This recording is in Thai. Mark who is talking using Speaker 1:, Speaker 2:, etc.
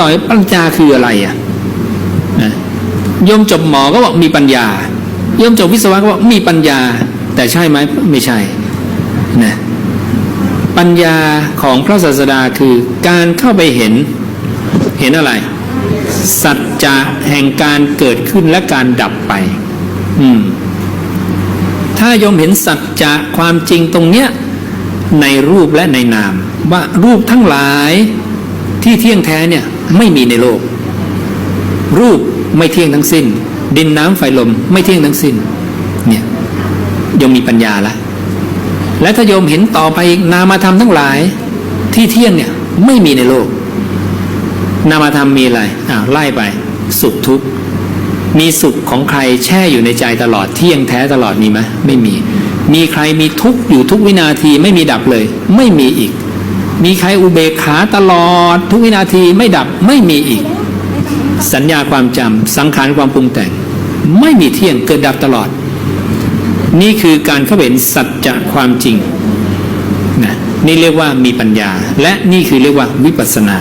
Speaker 1: ต่อไปปัญญาคืออะไรอะนะโยมจบหมอก็บอกมีปัญญาโยมจบวิศวะก็บอกมีปัญญา แต่ใช่ไหมไม่ใช่นะปัญญาของพระศาสดาคือการเข้าไปเห็นเห็นอะไร สัจจะแห่งการเกิดขึ้นและการดับไป อืม ถ้าโยมเห็นสัจจะความจริงตรงเนี้ยในรูปและในนาม ว่ารูปทั้งหลาย ที่เที่ยงแท้เนี่ยไม่มีในโลก รูปไม่เที่ยงทั้งสิ้น ดินน้ำไฟลมไม่เที่ยงทั้งสิ้น เนี่ยโยมมีปัญญาละและถ้าโยมเห็นต่อไปอีกนามธรรมทั้งหลาย ที่เที่ยงเนี่ยไม่มีในโลก นามธรรมมีอะไรอ้าวไล่ไป สุขทุกข์มีสุขของใครแช่อยู่ในใจตลอดเที่ยงแท้ตลอดมีไหมไม่มี มีใครมีทุกข์อยู่ทุกวินาทีไม่มีดับเลย ไม่มีอีก มีใครอุเบกขาตลอด ทุกวินาทีไม่ดับไม่มีอีก สัญญาความจำสังขารความปรุงแต่ง ไม่มีเที่ยงเกิดดับตลอด นี่คือการเข้าเห็นสัจจะความจริงนะนี่เรียกว่ามีปัญญา และนี่คือเรียกว่าวิปัสสนา